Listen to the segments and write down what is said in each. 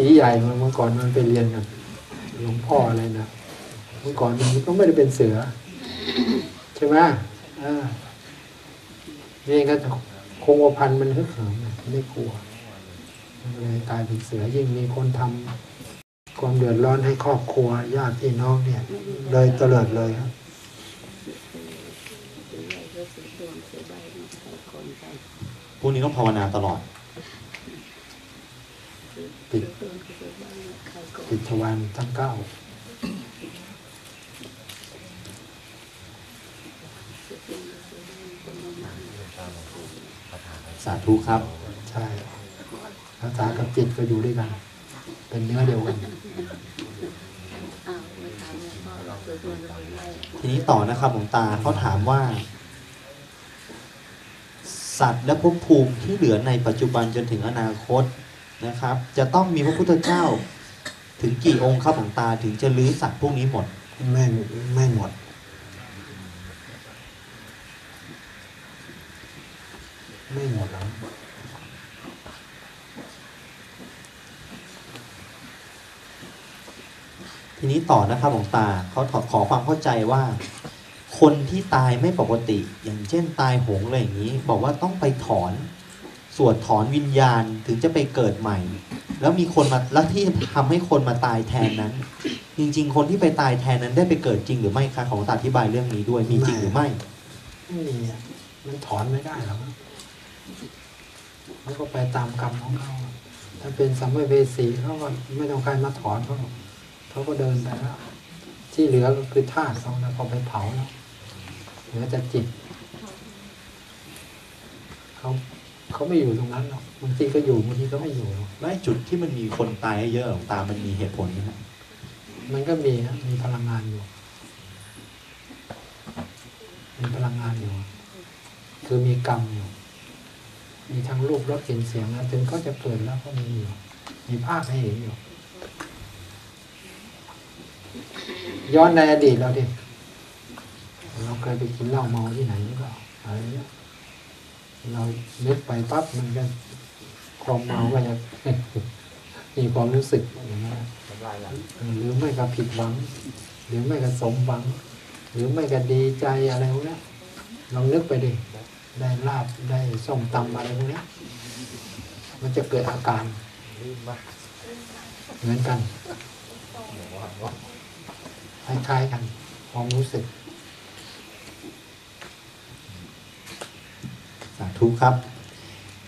สีใหญ่มันเมื่อก่อนมันไปเรียนกับหลวงพ่ออะไรนะเมื่อก่อนมันก็ไม่ได้เป็นเสือ ใช่ไหมอ่านี่ก็คงกระพันมันฮึกเหิมไม่กลัวเลยกลายเป็นเสือยิ่งมีคนทำความเดือดร้อนให้ครอบครัวญาติพี่น้องเนี่ย เลยเตลิดเลยครับพวกนี้ต้องภาวนาตลอด ปิด ปิดทวารทั้งเก้าสาธุครับ ใช่ภาษากับจิตก็อยู่ด้วยกัน เป็นเนื้อเดียวกัน ทีนี้ต่อนะครับหลวงตาเขาถามว่า สัตว์และภพภูมิที่เหลือในปัจจุบันจนถึงอนาคตนะครับ จะต้องมีพระพุทธเจ้า ถึงกี่องค์ครับหลวงตาถึงจะลื้อสัตว์พวกนี้หมด ไม่ไม่หมด ไม่หมดแล้วทีนี้ต่อนะครับหลวงตาเขาขอขอความเข้าใจว่า คนที่ตายไม่ปกติ อย่างเช่นตายโหงอะไรอย่างนี้ บอกว่าต้องไปถอน สวดถอนวิญญาณถึงจะไปเกิดใหม่ แล้วมีคนมาแล้วที่ทำให้คนมาตายแทนนั้น จริง ๆ คนที่ไปตายแทนนั้นได้ไปเกิดจริงหรือไม่คะของหลวงตาอธิบายเรื่องนี้ด้วยมีจริงหรือไม่ไม่มีอะมันถอนไม่ได้หรอกมันก็ไปตามกรรมของเขาอะถ้าเป็นสัมภเวสีเขาก็ไม่ต้องใครมาถอนเขาหรอกเขาก็เดินไปแล้วที่เหลือก็คือธาตุเขาแล้วเขาไปเผาแล้วเหลือแต่จิตเขา เขาไม่อยู่ตรงนั้นหรอกบางทีก็อยู่บางทีก็ไม่อยู่หรอกและไอ้จุดที่มันมีคนตายเยอะๆหลวงตามันมีเหตุผลไหมครับมันก็มีนะมีพลังงานอยู่มีพลังงานอยู่ คือมีกรรมอยู่ มีทั้งรูปรสกลิ่นเสียงนะถึงเขาจะเกิดแล้วก็มีอยู่ มีภาพให้เห็นอยู่ ย้อนในอดีตเราดิเราเคยไปกินเหล้าเมาที่ไหนหรือเปล่าอะไรเงี้ย เรานึกไปปั๊บมันก็ความเมาก็จะมีความรู้สึกอย่างนั้หรือไม่ก็ผิดหวัง หรือไม่ก็สมหวัง หรือไม่ก็ดีใจอะไรพวกนี้ลองนึกไปดิได้ลาบได้ส้มตำอะไรพวกนี้มันจะเกิดอาการเหมือนกันคล้ายๆกันความรู้สึก สาธุครับ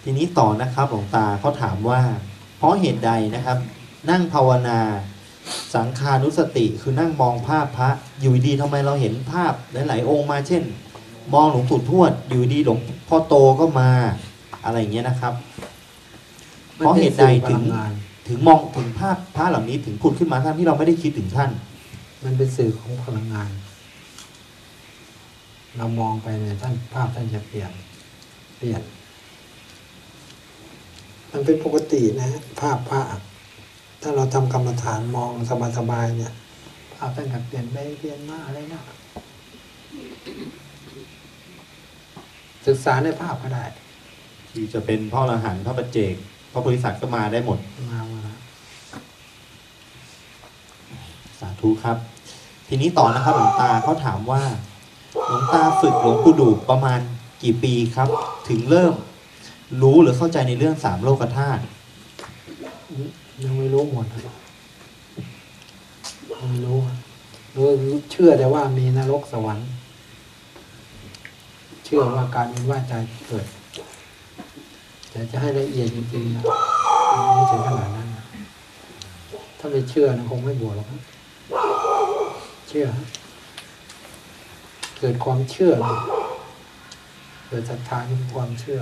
ทีนี้ต่อนะครับหลวงตาเขาถามว่า เพราะเหตุใดนะครับ นั่งภาวนา สังขานุสติคือนั่งมองภาพพระอยู่ดีทำไมเราเห็นภาพหลายๆองค์มาเช่น มองหลวงปู่ทวดอยู่ดีหลวงพ่อโตก็มาอะไรอย่างเงี้ยนะครับ เพราะเหตุใดถึงถึงมองถึงภาพพระเหล่านี้ถึงผุดขึ้นมาทั้งที่เราไม่ได้คิดถึงท่าน มันเป็นสื่อของพลังงาน เรามองไปเนี่ยท่านภาพท่านจะเปลี่ยน เปลี่ยนมันเป็นปกตินะภาพพระถ้าเราทำกรรมฐานมองสบายๆเนี่ยภาพท่านก็เปลี่ยนไปเปลี่ยนมาอะไรนะศึกษาในภาพก็ได้ที่จะเป็นพ่อรหันต์พระประเจกพระบริษัทก็มาได้หมดมามาแล้วสาธุครับ ทีนี้ต่อนะครับหลวงตาเขาถามว่าหลวงตาฝึกหลวงปู่ดูประมาณ กี่ปีครับ ถึงเริ่มรู้หรือเข้าใจในเรื่องสามโลกธาตุยังไม่รู้หมดเลยยังไม่รู้รู้เชื่อแต่ว่ามีนรกสวรรค์ เชื่อว่าการมีว่าใจเกิดแต่จะให้ละเอียดจริงๆนะไม่ถึงขนาดนั้นนะถ้าไม่เชื่อนะคงไม่บวชหรอกเชื่อ เกิดความเชื่อ กิดศรัทธาที่ความเชื่อ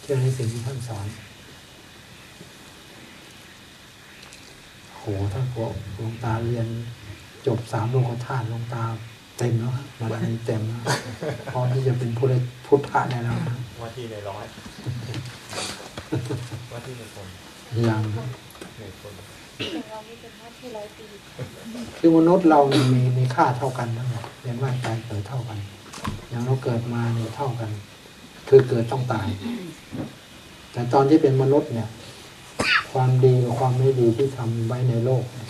เชื่อในสิ่งที่ท่านสอนโหท่านบอกหลวงตาเรียน จบสามโลกธาตุหลวงตาเต็มแล้วฮะบารมีเต็มแล้วพร้อมที่จะเป็นพุทธพุทธะได้แล้วนะว่าที่ในร้อยว่าที่ในคนยังในคน ถึงเราไม่เป็นหน้าที่ร้อยปีคือมนุษย์เรามีมีมีค่าเท่ากันทั้งหมดเรียนว่าใจเกิดเท่ากัน อย่างเราเกิดมาเนี่ยเท่ากัน คือเกิดต้องตาย แต่ตอนที่เป็นมนุษย์เนี่ย ความดีกับความไม่ดีที่ทำไว้ในโลกเนี่ย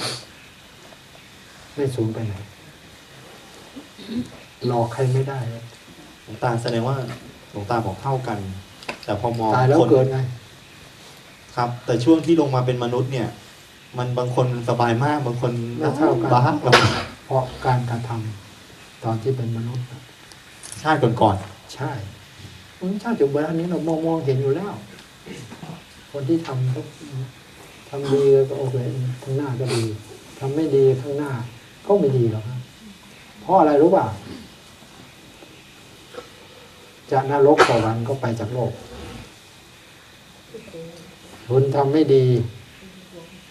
ไม่สูญไปไหนหลอกใครไม่ได้หลวงตาแสดงว่าหลวงตาบอกเท่ากัน แต่พอมองตายแล้วคนเกิดไง ครับ แต่ช่วงที่ลงมาเป็นมนุษย์เนี่ย มันบางคนสบายมาก บางคนไม่เท่ากันบ้าเราเพราะการกระทำตอนที่เป็นมนุษย์น่ะชาติก่อนใช่มันชาติจุบันอันนี้เรามองมองเห็นอยู่แล้ว คนที่ทำก็ทำดีก็โอเคข้างหน้าก็ดีทำไม่ดีข้างหน้า ก็ไม่ดีหรอกครับเพราะอะไรรู้ป่ะจะนรกสวรรค์ก็ไปจากโลกคุณทำไม่ดี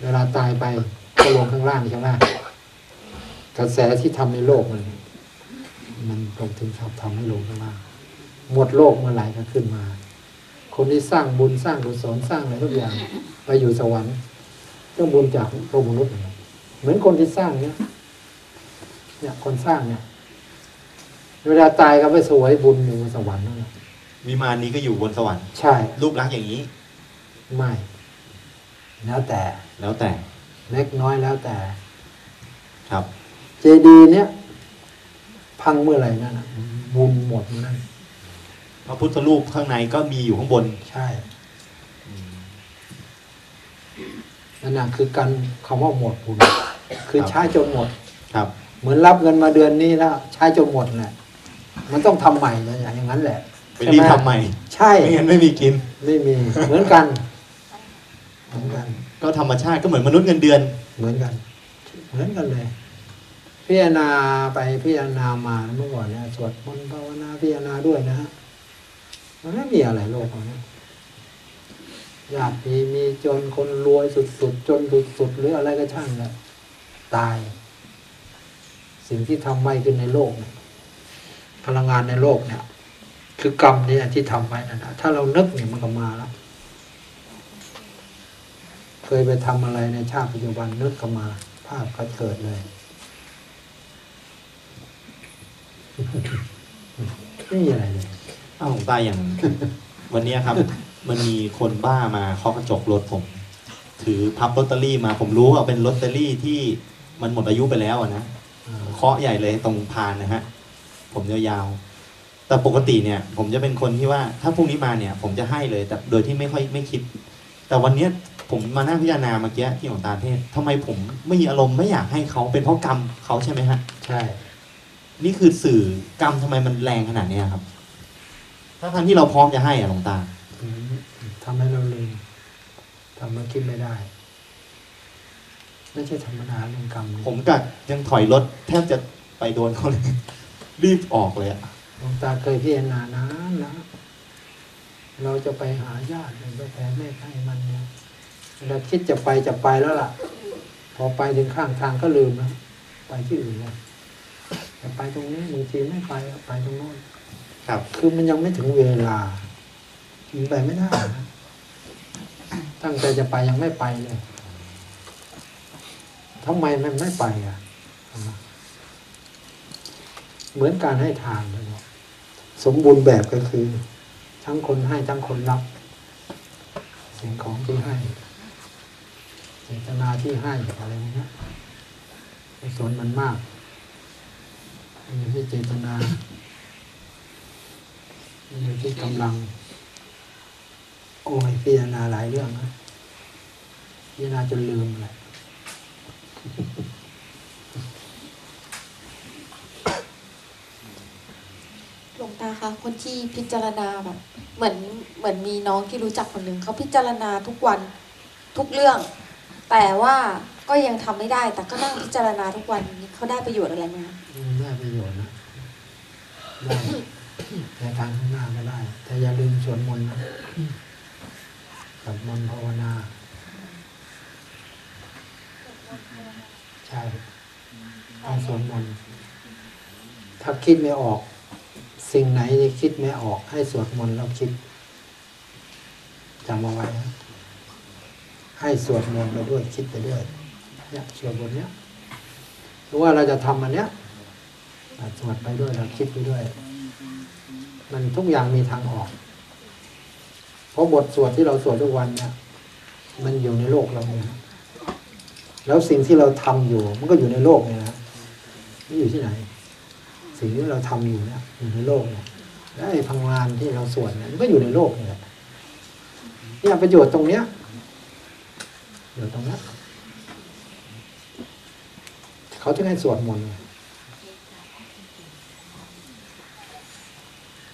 เวลาตายไปก็ลงข้างล่างใช่ไหมกระแสที่ทำในโลกมันมันตรงถึงชอบทำให้ลงข้างล่างหมดโลกเมื่อไหร่ก็ขึ้นมา คนที่สร้างบุญสร้างกุศลสร้างอะไรทุกอย่างไปอยู่สวรรค์เรื่องบุญจากโลกมนุษย์นะครับเหมือนคนที่สร้างเนี้ยเนี่ยคนสร้างเนี่ยเวลาตายก็ไปสวยบุญอยู่บนสวรรค์นั่นแหละๆวิมานนี้ก็อยู่บนสวรรค์ใช่รูปลักษณ์อย่างนี้ ไม่ แล้วแต่แล้วแต่ เล็กน้อยแล้วแต่ ครับ เจดีย์เนี้ยพังเมื่อไหร่นั่นน่ะบุญหมดนั่นพระพุทธรูปข้างในก็มีอยู่ข้างบน ใช่นั่นน่ะคือการคำว่าหมดบุญคือครับใช้จนหมด ครับ เหมือนรับเงินมาเดือนนี้แล้วใช้จนหมดแหละมันต้องทำใหม่นะอย่างนั้นแหละไปรีบทำใหม่ ใช่ไม่งั้นไม่มีกิน ไม่มี เหมือนกัน เหมือนกัน ก็ธรรมชาติก็เหมือนมนุษย์เงินเดือน เหมือนกัน เหมือนกันเลย พิจารณาไปพิจารณามาเมื่อก่อนเนี่ยสวดมนต์ภาวนาพิจารณาด้วยนะฮะมันไม่มีอะไรโลกนี้ญาติมีมีจนคนรวยสุดๆจนสุดๆหรืออะไรก็ช่างแหละตาย สิ่งที่ทำไว้ขึ้นในโลกเนี่ยพลังงานในโลกเนี่ย คือกรรมเนี่ยที่ทำไว้นั่นนะถ้าเรานึกเนี่ยมันก็มาแล้ว เคยไปทำอะไรในชาติปัจจุบันนึกก็มา ภาพก็เกิดเลยไม่มีอะไรเลยอ้าวหลวงตาอย่าง วันเนี้ยครับ มันมีคนบ้ามาเคาะกระจกรถผม ถือพับลอตเตอรี่มาผมรู้ว่าเป็นลอตเตอรี่ที่มันหมดอายุไปแล้วอะนะอ่าเคาะใหญ่เลยตรงพานนะฮะ ผมยาวๆแต่ปกติเนี่ย ผมจะเป็นคนที่ว่า ถ้าพรุ่งนี้มาเนี่ย ผมจะให้เลย แต่โดยที่ไม่ค่อยไม่คิด แต่วันเนี้ยผมมานั่งพิจารณาเมื่อกี้ที่ของตาเทศทำไมผมไม่มีอารมณ์ไม่อยากให้เขาเป็นเพราะกรรมเขาใช่ไหมฮะ ใช่ นี่คือสื่อกรรมทำไมมันแรงขนาดเนี้ยครับ ถ้าทันที่เราพร้อมจะให้อะหลวงตาอืมทำให้เราลืมทำให้คิดไม่ได้ ไม่ใช่ธรรมดาเรื่องกรรมเนี่ยผมกับยังถอยรถแทบจะไปโดนเขาเลย รีบออกเลยอะหลวงตาเคยพิจารณานานนะ เราจะไปหาญาติหรือไปแผ่เมตตาให้มันเนี่ยเราคิดจะไปจะไปแล้วล่ะ พอไปถึงข้างทางก็ลืมแล้วไปที่อื่นเลยจะไปตรงนี้บางทีไม่ไปไปตรงโน้นครับ คือมันยังไม่ถึงเวลาถึงไปไม่ได้นะตั้งใจจะไปยังไม่ไปเลยทำไมมันไม่ไปอะ เหมือนการให้ทานเลยเนาะสมบูรณ์แบบก็คือ ทั้งคนให้ทั้งคนรับ สิ่งของที่ให้เจตนาที่ให้อะไรเนี้ยกุศลมันมากมันอยู่ที่เจตนามันอยู่ที่กำลัง โอ้ยพิจารณาหลายเรื่องนะพิจารณาจนลืมเลย หลวงตา คะคนที่พิจารณาแบบ เหมือนเหมือนมีน้องที่รู้จักคนหนึ่งเขาพิจารณาทุกวันทุกเรื่อง แต่ว่าก็ยังทำไม่ได้ แต่ก็นั่งพิจารณาทุกวันนี้เขาได้ประโยชน์อะไรไหมคะอืมได้ประโยชน์นะได้แต่ทางข้างหน้าก็ได้แต่อย่าลืมสวดมนต์นะสวดมนต์ภาวนาใช่ต้องสวดมนต์ถ้าคิดไม่ออก สิ่งไหนที่คิดไม่ออกให้สวดมนต์แล้วคิดจำเอาไว้นะให้สวดมนต์ไปด้วยคิดไปด้วยเนี่ยสวดบทเนี้ยหรือว่าเราจะทำอันเนี้ยสวดไปด้วยเราคิดไปด้วย มันทุกอย่างมีทางออก เพราะบทสวดที่เราสวดทุกวันเนี่ย มันอยู่ในโลกเราเนี่ยแล้วสิ่งที่เราทำอยู่ มันก็อยู่ในโลกเนี่ยนะไม่อยู่ที่ไหน สิ่งที่เราทำอยู่เนี่ยอยู่ในโลกเนี่ยและไอ้พลังงานที่เราสวดเนี่ยมันก็อยู่ในโลกนี่แหละเนี่ยประโยชน์ตรงเนี้ยประโยชน์ตรงนี้เขาถึงให้สวดมนต์ไง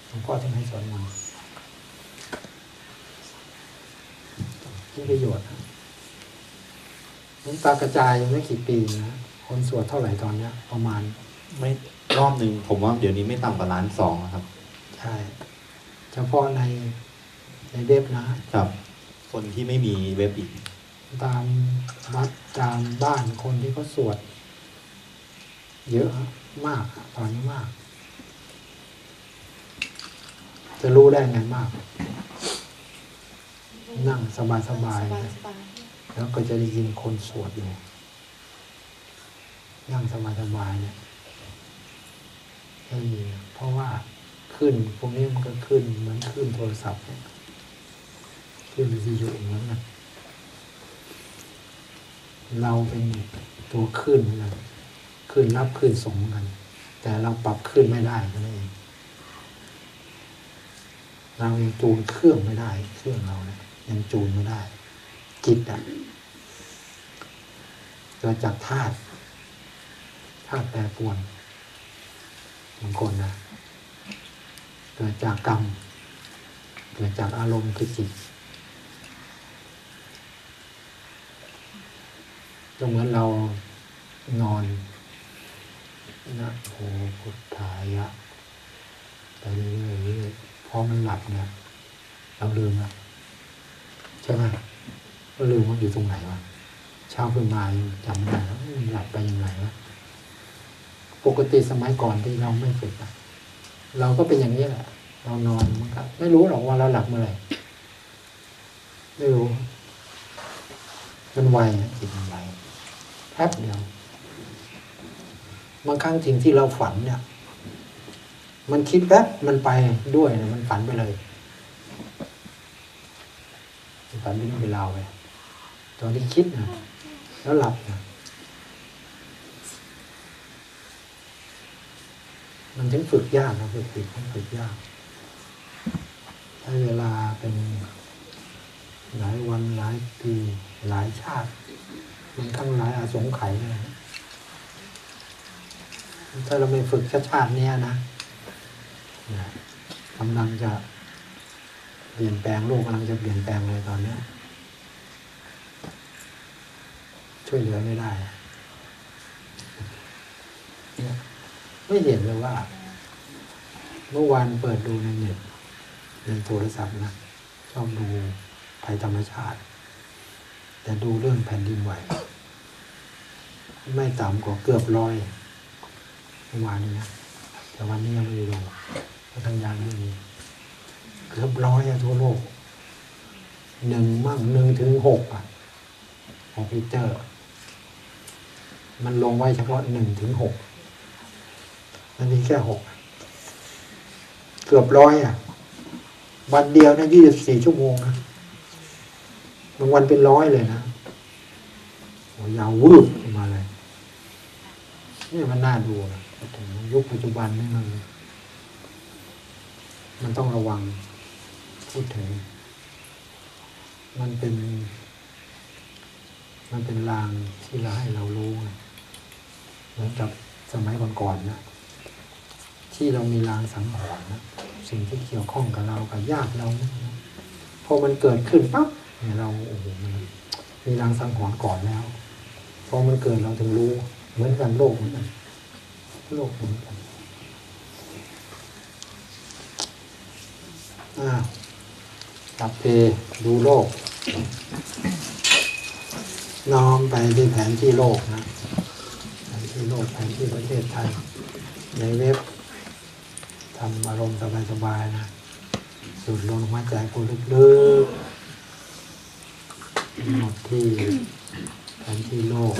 หลวงพ่อถึงให้สวดมนต์ที่ประโยชน์นะหลวงตากระจายยังไม่กี่ปีนะ คนสวดเท่าไหร่ตอนเนี้ย ประมาณไม่ รอบหนึ่งผมว่าเดี๋ยวนี้ไม่ต่ำกว่าล้านสองอะครับ ใช่เฉพาะในในเว็บนะครับ คนที่ไม่มีเว็บอีก ตามวัดตามบ้านคนที่เขาสวด เยอะมากอะตอนนี้มาก จะรู้ได้ไงมาก นั่งสบายๆสบายนะสบายแล้วก็จะได้ยินคนสวดอยู่นั่งสบายๆเนี่ย ได้ยินเพราะว่าขึ้นพวกนี้มันก็ขึ้นเหมือนขึ้นโทรศัพท์เนี่ยขึ้นวิทยุเหมือนกันเราเป็นตัวขึ้นนกันขึ้นรับขึ้นส่งเหมือนกัน แต่เราปรับขึ้นไม่ได้นั่นเองเรายังจูนเครื่องไม่ได้ เครื่องเราเนี่ยยังจูนไม่ได้ จิตอะเกิดจากธาตุธาตุแปรปรวน บางคนนะเกิดจากกรรม เกิดจากอารมณ์คือจิตก็เหมือนเรานอนนะโมพุทธายะไปเรื่อยๆเรื่พอมันหลับเนี่ย เราลืมแล้วใช่ไหมก็ลืมว่าอยู่ตรงไหนวะเช้าขึ้นมาจำไม่ได้แล้วหลับไปยังไงวะ ปกติสมัยก่อนที่เราไม่ฝึกเราก็เป็นอย่างนี้แหละ เรานอนมันก็ไม่รู้หรอกว่าเราหลับเมื่อไหร่ไม่รู้มันไวจิตมันไวแป๊บเดียวบางครั้งสิ่งที่เราฝันเนี่ย มันคิดแป๊บมันไปด้วยนะมันฝันไปเลยมันฝันเป็นเรื่องเป็นราไปตอนที่คิดนะแล้วหลับนะ มันถึงฝึกยากนะฝึกฝึกมันฝึกยากใช้เวลาเป็นหลายวันหลายปีหลายชาติ มันทั้งหลายอาสงไขยเลยถ้าเราไม่ฝึกแค่ชาติเนี้ยนะกำลังจะเปลี่ยนแปลงโลกกำลังจะเปลี่ยนแปลงเลยตอนนี้ช่วยเหลือไม่ได้ ไม่เห็นเลยว่า เมื่อวานเปิดดูในเน็ตในโทรศัพท์นะชอบดูภัยธรรมชาติ แต่ดูเรื่องแผ่นดินไหว ไม่ต่ำกว่าเกือบร้อยเมื่อวานนี้นะแต่วันนี้ยังไม่ได้ลงเพราะทางยานไม่มีเกือบร้อยทั่วโลกหนึ่งมั่งหนึ่งถึงหกอะหกลิตรมันลงไว้เฉพาะหนึ่งถึงหก มันมีแค่หกเกือบร้อยอะ วันเดียวนะยี่สิบสี่ชั่วโมงนะบางวันเป็นร้อยเลยนะโอ้ยาววืบขึ้นมาเลยนี่มันน่าดูนะถึงยุคปัจจุบันนี่มันมันต้องระวังพูดถึง มันเป็น มันเป็นลางที่เราให้เรารู้เหมือนกับสมัยก่อนๆนะ ที่เรามีลางสังหรณ์นะสิ่งที่เกี่ยวข้องกับเรากับญาติเราพอมันเกิดขึ้นปั๊บเนี่ยเราโอ้โหมันมีลางสังหรณ์ก่อนแล้วพอมันเกิดเราถึงรู้ เหมือนกันโลกเหมือนกันโลกเหมือนกันอ้าวกลับเพดูโลก น้อมไปที่แผนที่โลกนะแผนที่โลกแผนที่ประเทศไทยในเว็บ ทำอารมณ์สบายๆนะสูดลมหายใจกูลึกๆหมดที่แผนที่โลก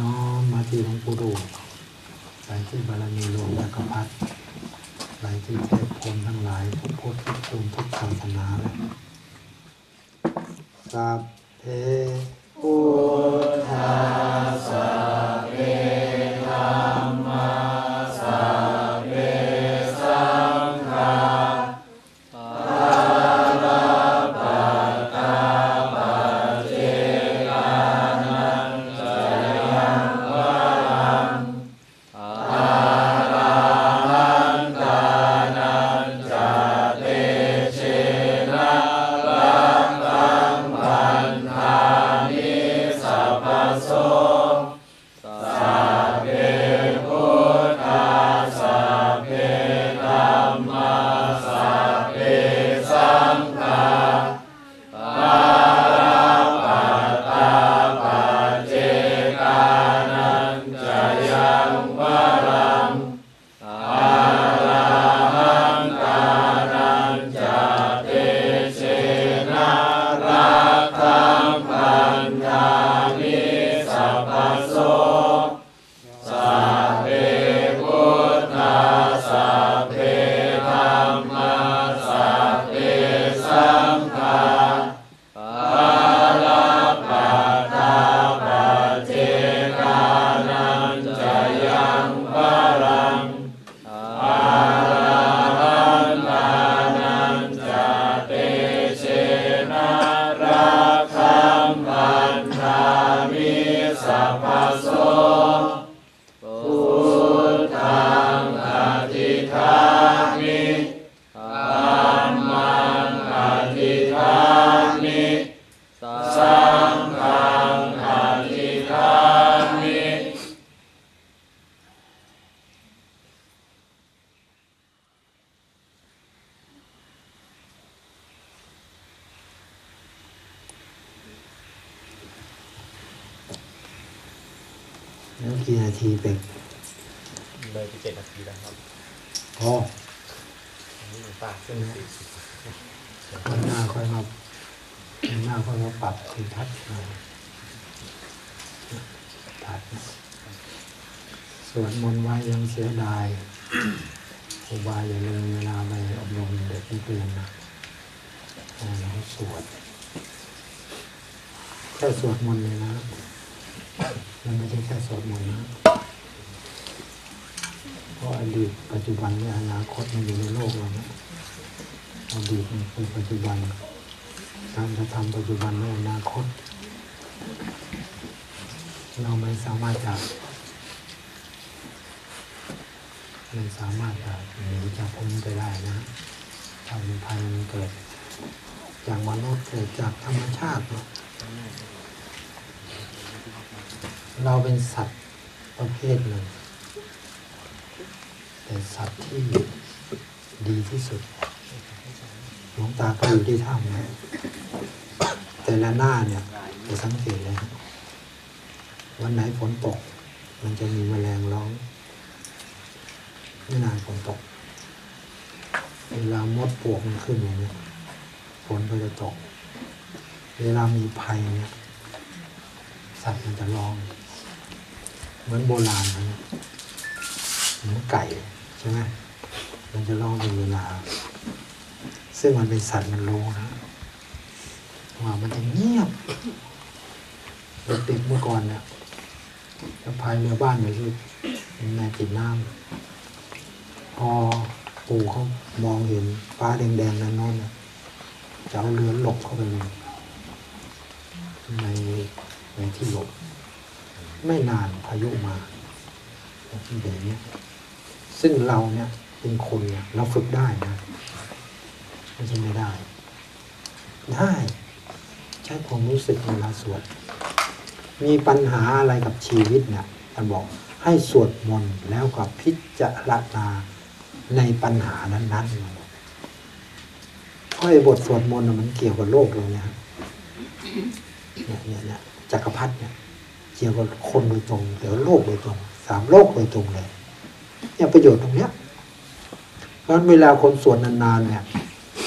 น้อมมาที่หลวงปู่ดูไปที่บารมีหลวงจักรพรรดิไปที่เทพพรมทั้งหลายทุกพุทธทุกภูมิทุกศาสนาเลยสัพเพพุทธาสะ ทีเป็กเลยไปเจ็ดนาทีแล้วครับอ๋อนี่ปากขึ้นสี่สิบวันหน้าค่อยมาวันหน้าค่อยมาปรับทีทัศน์มาทัศน์นะสวดมนต์ไว้ยังเสียดายครูบาอย่าลืมเวลาไปอบรมเด็กนักเรียนนะให้เราสวดแค่สวดมนต์เลยนะ มันไม่ใช่แค่สวดมนต์นะเพราะอดีตปัจจุบันและอนาคตมันอยู่ในโลกเรานะอดีตมันคือปัจจุบัน การกระทำปัจจุบันและอนาคต เราไม่สามารถจะไม่สามารถจะหนีจากพ้นไปได้นะถ้ามันภันเกิดจากมนุษย์เกิดจากธรรมชาติเนอะ เราเป็นสัตว์ประเภทหนึ่งเป็นสัตว์ที่ดีที่สุดหลวงตาก็อยู่ที่ถ้ำนะแต่ละหน้าเนี่ยจะสังเกตเลยวันไหนฝนตก มันจะมีแมลงร้องไม่นานฝนตกเวลามดปวกมันขึ้นอย่างเนี้ยฝนก็จะตก เวลามีภัยเนี่ยสัตว์มันจะร้อง เหมือนโบราณนะเหมือนไก่ใช่ไหมมันจะร้องเป็นเวลา ซึ่งมันเป็นสัตว์มันรู้นะว่ามันจะเงียบเด็กๆเมื่อก่อนเนี่ยจะพายเรือบ้านไปที่ในติดน้ำพอปู่เขามองเห็นฟ้าแดงๆนั้นโน้นน่ะจะเอาเรือหลบเข้าไปเลยในในที่หลบ ไม่นานพายุมาแบบนี้ซึ่งเราเนี่ยเป็นคนเนี่ยเราฝึกได้นะไม่ใช่ไม่ได้ ได้ใช้ความรู้สึกเวลาสวด มีปัญหาอะไรกับชีวิตเนี่ยท่านบอกให้สวดมนต์แล้วก็พิจารณาในปัญหานั้นๆเพราะไอ้บทสวดมนต์มันเกี่ยวกับโลกเราเนี่ยเนี่ยเนี่ยจักรพรรดิเนี่ย เกี่ยวกับคนโดยตรงเดี๋ยวโลกโดยตรงสามโลกโดยตรงเลยเนี่ยประโยชน์ตรงเนี้ยเพราะฉะนั้นเวลาคนสวดนานๆเนี่ย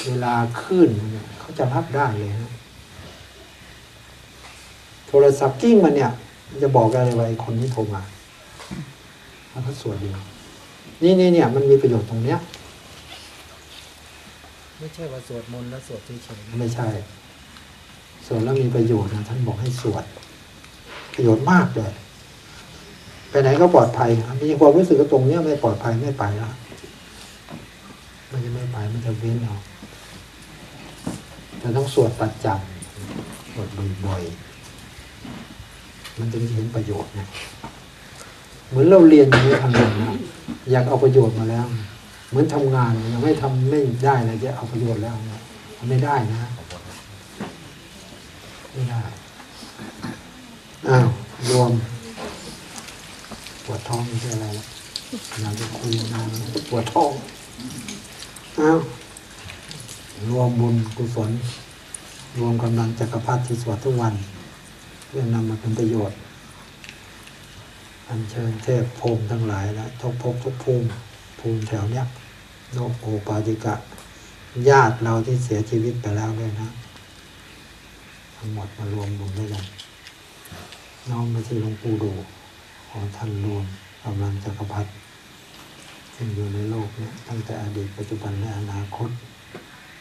เวลาขึ้นเนี่ยเขาจะรับได้เลยนะโทรศัพท์กิ้งมาเนี่ยมันจะบอกอะไรไว้คนนี้โทรมาแล้วก็สวดอยู่นี่นี่เนี่ย มันมีประโยชน์ตรงเนี้ยไม่ใช่ว่าสวดมนต์แล้วสวดเฉยๆไม่ใช่สสวดแล้วมีประโยชน์นะท่านบอกให้สวด ประโยชน์มากเลย ไปไหนก็ปลอดภัย มีความรู้สึกตรงเนี้ยไม่ปลอดภัยไม่ไปแล้วมันจะไม่ไปมันจะเว้นเอาแต่ต้องสวดประจำสวดบ่อยๆมันจึงจะเห็นประโยชน์นะเหมือนเราเรียนอย่างนี้ทำงานนะอยากเอาประโยชน์มาแล้ว เหมือนทำงานยังไม่ทำไม่ได้เลยจะเอาประโยชน์แล้วไม่ได้นะ ไม่ได้ วม ปวดท้องไม่ใช่อะไรแล้วเราจะคุยนานปวดท้องอ้าวรวมบุญกุศล รวมกำลังจักรพรรดิที่สวดทุกวันเพื่อนำมาเป็นประโยชน์อัญเชิญเทพพรมทั้งหลายและทุกภพทุกภูมิภูมิแถวเนี้ยโนโอปาติกะ ญาติเราที่เสียชีวิตไปแล้วด้วยนะ ทั้งหมดมารวมบุญด้วยกัน น้อมมาที่หลวงปู่ดูของท่านรวมกำลังจักรพรรดิซึ่งอยู่ในโลกเนี่ยตั้งแต่อดีตปัจจุบันและอนาคต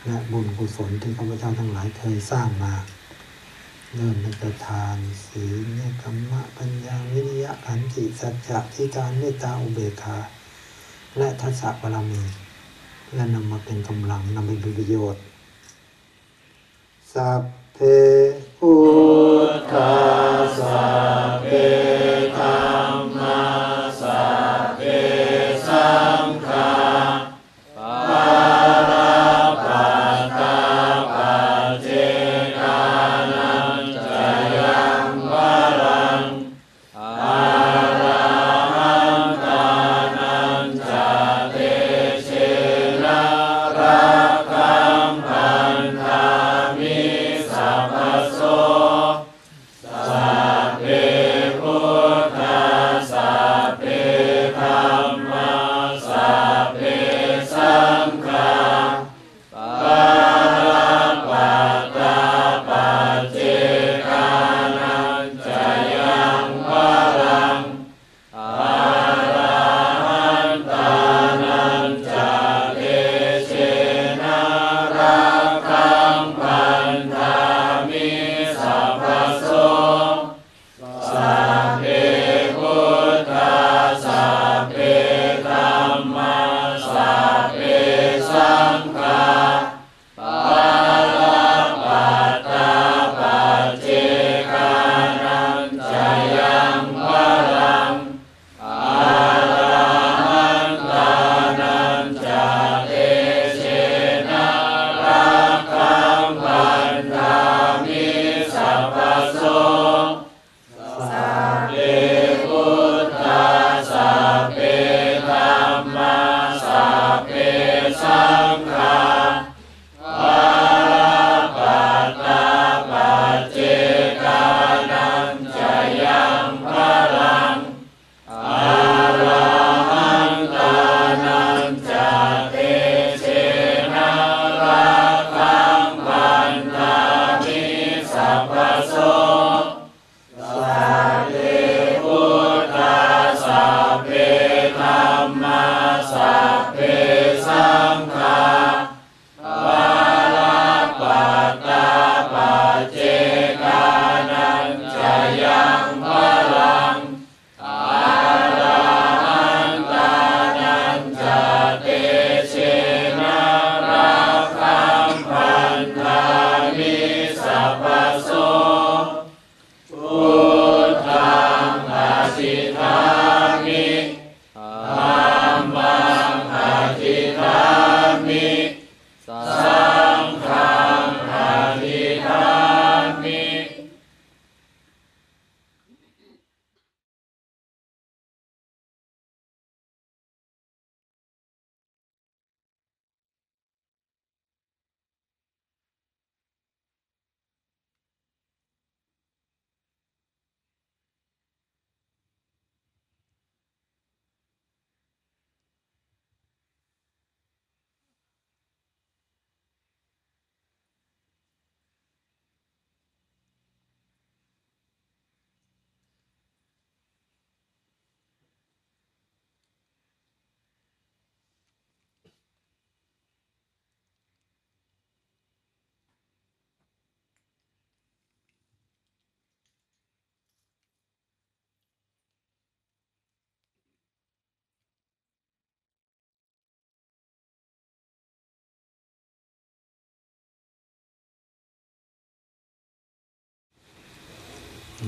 และบุญกุศลที่ข้าพเจ้าทั้งหลายเคยสร้างมา เริ่มตั้งแต่ทานศีลเนคขมมะปัญญาวิริยะขันติสัจจะทิฏฐานเมตตาอุเบกขาและทัศบารมี และนำมาเป็นกำลังนำไปเป็นประโยชน์สัพเพพุ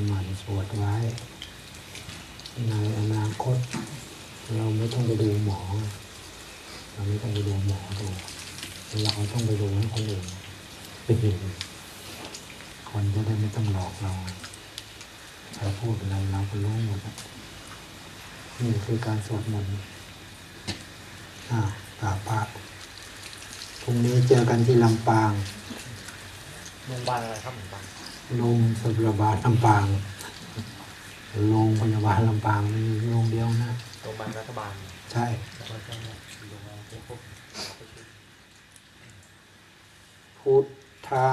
หมันสวดไว้ ในอนาคต เราไม่ต้องไปดูหมอ เราไม่ต้องไปดูหมอดูเราต้องไปดูให้คนอื่นไปเห็นคนจะได้ไม่ต้องหลอกเราใครพูดอะไรเราก็รู้หมดนี่คือการสวดมนต์อ่ากราบพระพรุ่งนี้เจอกันที่ลำปางโรงพยาบาลอะไรครับหลวงตา โรงพยาบาลลำปาง โรงพยาบาลลำปางมีโรงเดียวนะ โรงพยาบาลรัฐบาล ใช่แล้วก็จะโรงพยาบาลพวกพุทธั